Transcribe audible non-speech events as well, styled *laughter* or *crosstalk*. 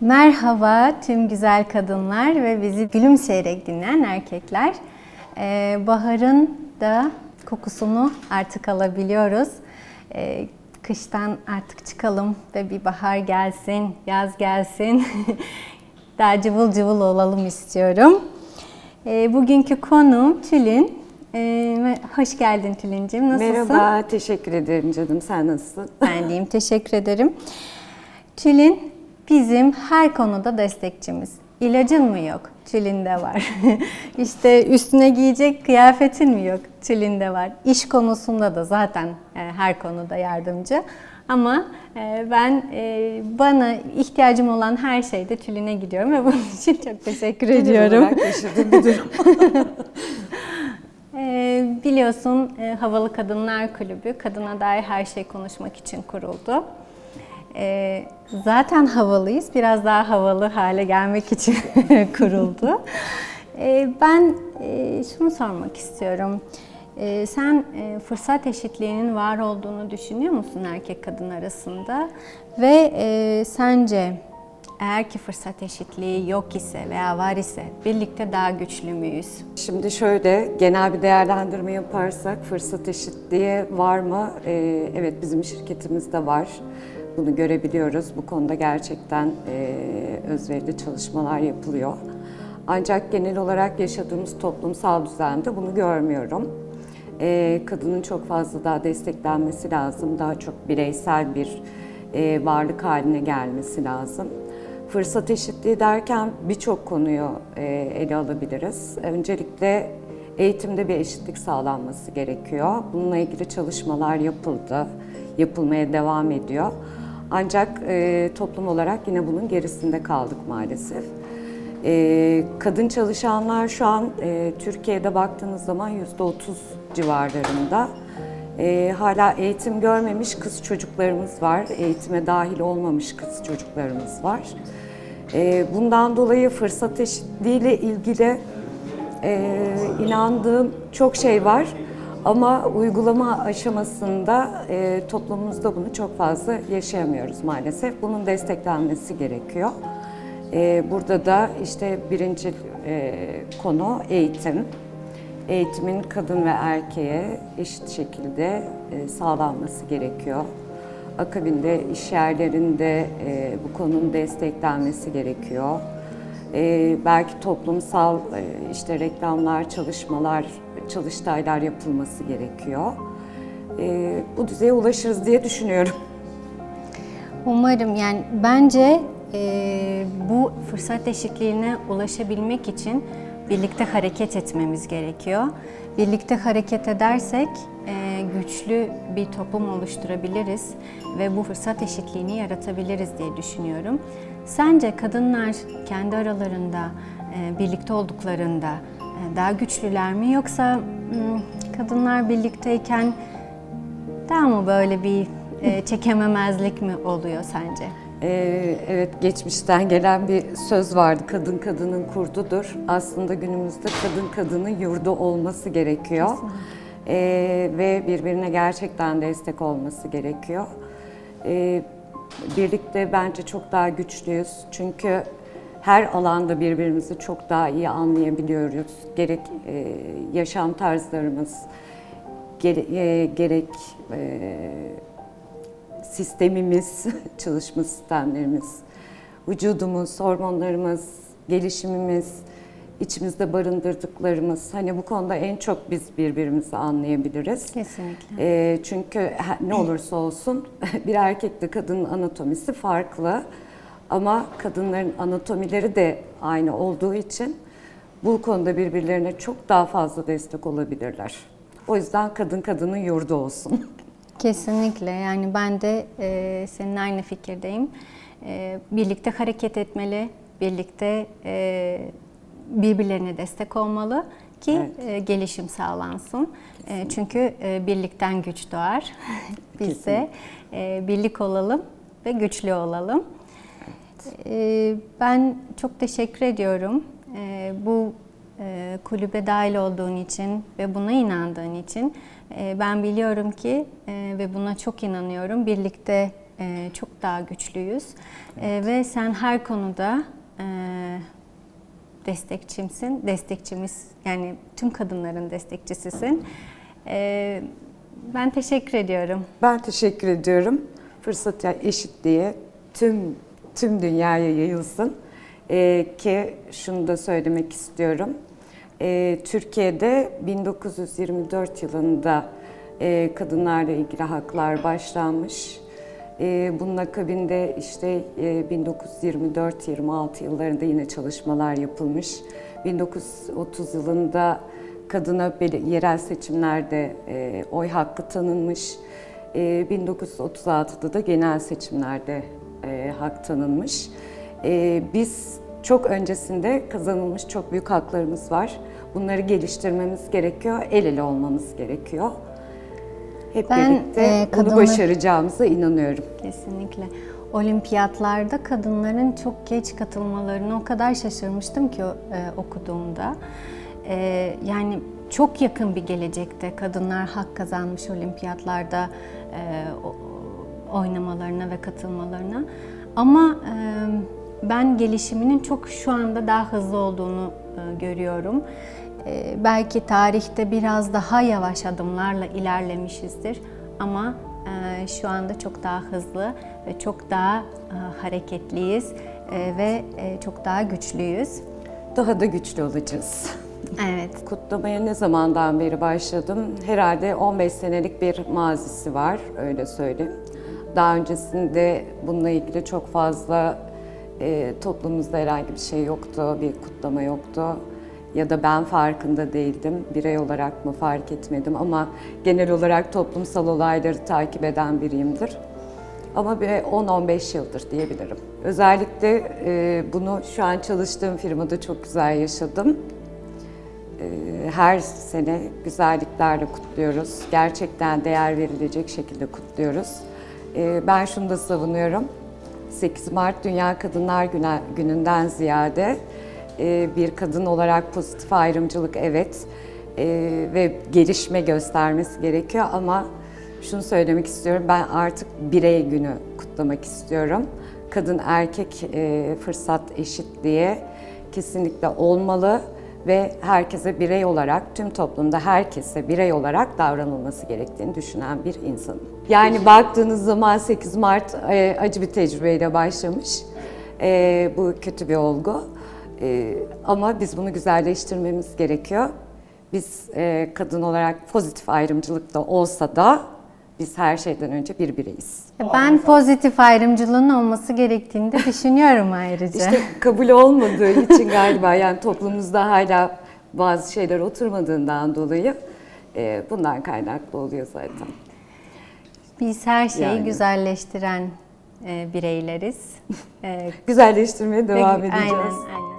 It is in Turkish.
Merhaba tüm güzel kadınlar ve bizi gülümseyerek dinleyen erkekler. Ee, baharın da kokusunu artık alabiliyoruz. Ee, kıştan artık çıkalım ve bir bahar gelsin, yaz gelsin. *laughs* Daha cıvıl cıvıl olalım istiyorum. Ee, bugünkü konuğum Tülin. Ee, hoş geldin Tülin'cim. Nasılsın? Merhaba, teşekkür ederim canım. Sen nasılsın? Ben diyeyim, teşekkür ederim. Tülin bizim her konuda destekçimiz. İlacın mı yok? Tülin de var. *laughs* işte üstüne giyecek kıyafetin mi yok? Tülin de var. İş konusunda da zaten e, her konuda yardımcı. Ama e, ben e, bana ihtiyacım olan her şeyde Tülin'e gidiyorum ve bunun için çok teşekkür ediyorum. Genel olarak yaşadığım bir durum. *laughs* Ee, biliyorsun e, Havalı Kadınlar Kulübü kadına dair her şey konuşmak için kuruldu. Ee, zaten havalıyız, biraz daha havalı hale gelmek için *laughs* kuruldu. Ee, ben e, şunu sormak istiyorum. Sen e, fırsat eşitliğinin var olduğunu düşünüyor musun erkek kadın arasında? Ve sence eğer ki fırsat eşitliği yok ise veya var ise birlikte daha güçlü müyüz? Şimdi şöyle genel bir değerlendirme yaparsak fırsat eşitliği var mı? Ee, evet bizim şirketimizde var. Bunu görebiliyoruz. Bu konuda gerçekten e, özverili çalışmalar yapılıyor. Ancak genel olarak yaşadığımız toplumsal düzende bunu görmüyorum. Ee, kadının çok fazla daha desteklenmesi lazım. Daha çok bireysel bir e, varlık haline gelmesi lazım. Fırsat eşitliği derken birçok konuyu e, ele alabiliriz. Öncelikle eğitimde bir eşitlik sağlanması gerekiyor. Bununla ilgili çalışmalar yapıldı, yapılmaya devam ediyor. Ancak e, toplum olarak yine bunun gerisinde kaldık maalesef. E, kadın çalışanlar şu an Türkiye'de baktığınız zaman %30 civarlarında. E, hala eğitim görmemiş kız çocuklarımız var, eğitime dahil olmamış kız çocuklarımız var. E, bundan dolayı fırsat eşitliği ile ilgili e, inandığım çok şey var. Ama uygulama aşamasında e, toplumumuzda bunu çok fazla yaşayamıyoruz maalesef. Bunun desteklenmesi gerekiyor. E, burada da işte birinci e, konu eğitim. Eğitimin kadın ve erkeğe eşit şekilde e, sağlanması gerekiyor. Akabinde iş yerlerinde e, bu konunun desteklenmesi gerekiyor. E, belki toplumsal işte reklamlar, çalışmalar, çalıştaylar yapılması gerekiyor. Bu düzeye ulaşırız diye düşünüyorum. Umarım yani bence bu fırsat eşitliğine ulaşabilmek için birlikte hareket etmemiz gerekiyor. Birlikte hareket edersek e, güçlü bir toplum oluşturabiliriz ve bu fırsat eşitliğini yaratabiliriz diye düşünüyorum. Sence kadınlar kendi aralarında e, birlikte olduklarında e, daha güçlüler mi yoksa hmm, kadınlar birlikteyken daha mı böyle bir çekememezlik mi oluyor sence? Ee, evet geçmişten gelen bir söz vardı. Kadın kadının kurdudur. Aslında günümüzde kadın kadının yurdu olması gerekiyor. Ee, ve birbirine gerçekten destek olması gerekiyor. Ee, birlikte bence çok daha güçlüyüz. Çünkü her alanda birbirimizi çok daha iyi anlayabiliyoruz. Gerek e, yaşam tarzlarımız, gere- e, gerek e, sistemimiz, *laughs* çalışma sistemlerimiz, vücudumuz, hormonlarımız, gelişimimiz, içimizde barındırdıklarımız. Hani bu konuda en çok biz birbirimizi anlayabiliriz. Kesinlikle. Ee, çünkü ne olursa olsun *laughs* bir erkekle kadının anatomisi farklı. Ama kadınların anatomileri de aynı olduğu için bu konuda birbirlerine çok daha fazla destek olabilirler. O yüzden kadın kadının yurdu olsun. *laughs* Kesinlikle yani ben de e, senin aynı fikirdeyim. E, birlikte hareket etmeli, birlikte e, birbirlerine destek olmalı ki Evet. e, gelişim sağlansın. E, çünkü e, birlikten güç doğar. *laughs* Biz de e, birlik olalım ve güçlü olalım. E, ben çok teşekkür ediyorum. E, bu e, kulübe dahil olduğun için ve buna inandığın için ben biliyorum ki e, ve buna çok inanıyorum. Birlikte e, çok daha güçlüyüz. E, ve sen her konuda destekçimsin, destekçimiz yani tüm kadınların destekçisisin. Ben teşekkür ediyorum. Ben teşekkür ediyorum. Fırsat eşitliği tüm tüm dünyaya yayılsın. Ee, ki şunu da söylemek istiyorum. Ee, Türkiye'de 1924 yılında e, kadınlarla ilgili haklar başlanmış. Ee, bunun akabinde işte e, 1924-26 yıllarında yine çalışmalar yapılmış. 1930 yılında kadına yerel seçimlerde e, oy hakkı tanınmış. E, 1936'da da genel seçimlerde e, hak tanınmış. E, biz çok öncesinde kazanılmış çok büyük haklarımız var. Bunları geliştirmemiz gerekiyor, el ele olmamız gerekiyor. Hep Ben, birlikte e, bunu kadınlar- başaracağımıza inanıyorum. Kesinlikle. Olimpiyatlarda kadınların çok geç katılmalarını o kadar şaşırmıştım ki e, okuduğumda. E, yani çok yakın bir gelecekte kadınlar hak kazanmış olimpiyatlarda e, oynamalarına ve katılmalarına. Ama e, ben gelişiminin çok şu anda daha hızlı olduğunu e, görüyorum. E, belki tarihte biraz daha yavaş adımlarla ilerlemişizdir ama e, şu anda çok daha hızlı ve çok daha hareketliyiz ve çok daha güçlüyüz. Daha da güçlü olacağız. Evet. Kutlamaya ne zamandan beri başladım? Herhalde 15 senelik bir mazisi var, öyle söyleyeyim. Daha öncesinde bununla ilgili çok fazla e, toplumumuzda herhangi bir şey yoktu, bir kutlama yoktu. Ya da ben farkında değildim, birey olarak mı fark etmedim ama genel olarak toplumsal olayları takip eden biriyimdir. Ama bir 10-15 yıldır diyebilirim. Özellikle e, bunu şu an çalıştığım firmada çok güzel yaşadım. Ee, her sene güzelliklerle kutluyoruz. Gerçekten değer verilecek şekilde kutluyoruz. Ee, Ben şunu da savunuyorum. 8 Mart Dünya Kadınlar Günü- Günü'nden ziyade e, bir kadın olarak pozitif ayrımcılık evet e, ve gelişme göstermesi gerekiyor ama şunu söylemek istiyorum ben artık birey günü kutlamak istiyorum. Kadın erkek e, fırsat eşitliği kesinlikle olmalı ve herkese birey olarak, tüm toplumda herkese birey olarak davranılması gerektiğini düşünen bir insanım. Yani baktığınız zaman 8 Mart e, acı bir tecrübeyle başlamış. E, bu kötü bir olgu. E, ama biz bunu güzelleştirmemiz gerekiyor. Biz kadın olarak pozitif ayrımcılık da olsa da biz her şeyden önce bir bireyiz. Ben pozitif ayrımcılığın olması gerektiğini de *laughs* düşünüyorum ayrıca. İşte kabul olmadığı için galiba yani toplumumuzda hala bazı şeyler oturmadığından dolayı e, bundan kaynaklı oluyor zaten. Biz her şeyi Yani. güzelleştiren e, bireyleriz. *laughs* E, Güzelleştirmeye devam ve- edeceğiz. Aynen, aynen.